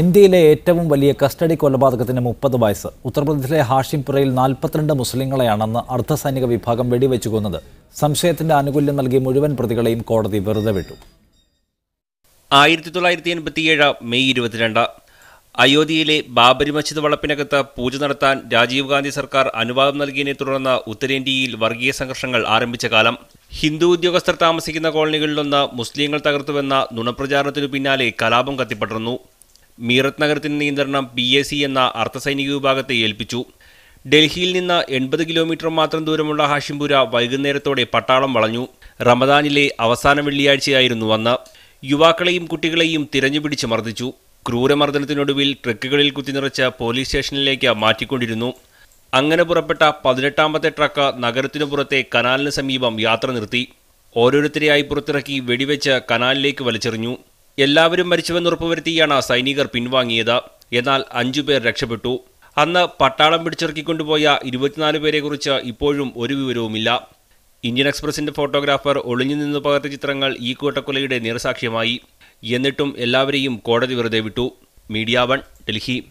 ഇന്ത്യയിലെ ഏറ്റവും വലിയ കസ്റ്റഡി കൊലപാതകത്തിന് മുപ്പത് വയസ്സ്. ഉത്തർപ്രദേശിലെ ഹാഷിംപുരയിൽ നാൽപ്പത്തിരണ്ട് മുസ്ലിങ്ങളെയാണെന്ന് അർദ്ധസൈനിക വിഭാഗം വെടിവെച്ചു കൊന്നത് സംശയത്തിന്റെ ആനുകൂല്യം നൽകി മുഴുവൻ പ്രതികളെയും കോടതി വെറുതെ വിട്ടു. ആയിരത്തി തൊള്ളായിരത്തി എൺപത്തിയേഴ് മെയ് ഇരുപത്തിരണ്ട്. അയോധ്യയിലെ ബാബരി മസ്ജിദ് വളപ്പിനകത്ത് പൂജ നടത്താൻ രാജീവ് ഗാന്ധി സർക്കാർ അനുവാദം നൽകിയതിനെ തുടർന്ന് ഉത്തരേന്ത്യയിൽ വർഗീയ സംഘർഷങ്ങൾ ആരംഭിച്ച കാലം. ഹിന്ദു ഉദ്യോഗസ്ഥർ താമസിക്കുന്ന കോളനികളിലൊന്ന് മുസ്ലിങ്ങൾ തകർത്തുവെന്ന നുണപ്രചാരണത്തിനു പിന്നാലെ കലാപം കത്തിപ്പടർന്നു. മീറത്ത് നഗരത്തിന് നിയന്ത്രണം പി എ സി എന്ന അർദ്ധസൈനിക വിഭാഗത്തെ ഏൽപ്പിച്ചു. ഡൽഹിയിൽ നിന്ന് എൺപത് കിലോമീറ്റർ മാത്രം ദൂരമുള്ള ഹാഷിംപുര വൈകുന്നേരത്തോടെ പട്ടാളം വളഞ്ഞു. റമദാനിലെ അവസാന വെള്ളിയാഴ്ചയായിരുന്നു അന്ന്. യുവാക്കളെയും കുട്ടികളെയും തിരഞ്ഞുപിടിച്ച് മർദ്ദിച്ചു. ക്രൂരമർദ്ദനത്തിനൊടുവിൽ ട്രക്കുകളിൽ കുത്തിനിറച്ച് പോലീസ് സ്റ്റേഷനിലേക്ക് മാറ്റിക്കൊണ്ടിരുന്നു. അങ്ങനെ പുറപ്പെട്ട പതിനെട്ടാമത്തെ ട്രക്ക് നഗരത്തിനു പുറത്തെ കനാലിന് സമീപം യാത്ര നിർത്തി. ഓരോരുത്തരെയായി പുറത്തിറക്കി വെടിവെച്ച് കനാലിലേക്ക് വലിച്ചെറിഞ്ഞു. എല്ലാവരും മരിച്ചുവെന്ന് ഉറപ്പുവരുത്തിയാണ് സൈനികർ പിൻവാങ്ങിയത്. എന്നാൽ അഞ്ചുപേർ രക്ഷപ്പെട്ടു. അന്ന് പട്ടാളം പിടിച്ചിറക്കിക്കൊണ്ടുപോയ ഇരുപത്തിനാല് പേരെക്കുറിച്ച് ഇപ്പോഴും ഒരു വിവരവുമില്ല. ഇന്ത്യൻ എക്സ്പ്രസിന്റെ ഫോട്ടോഗ്രാഫർ ഒളിഞ്ഞു നിന്ന് പകർത്തിയ ചിത്രങ്ങൾ ഈ കൂട്ടക്കൊലയുടെ നിറസാക്ഷ്യമായി. എന്നിട്ടും എല്ലാവരെയും കോടതി വെറുതെ വിട്ടു. Media one Delhi.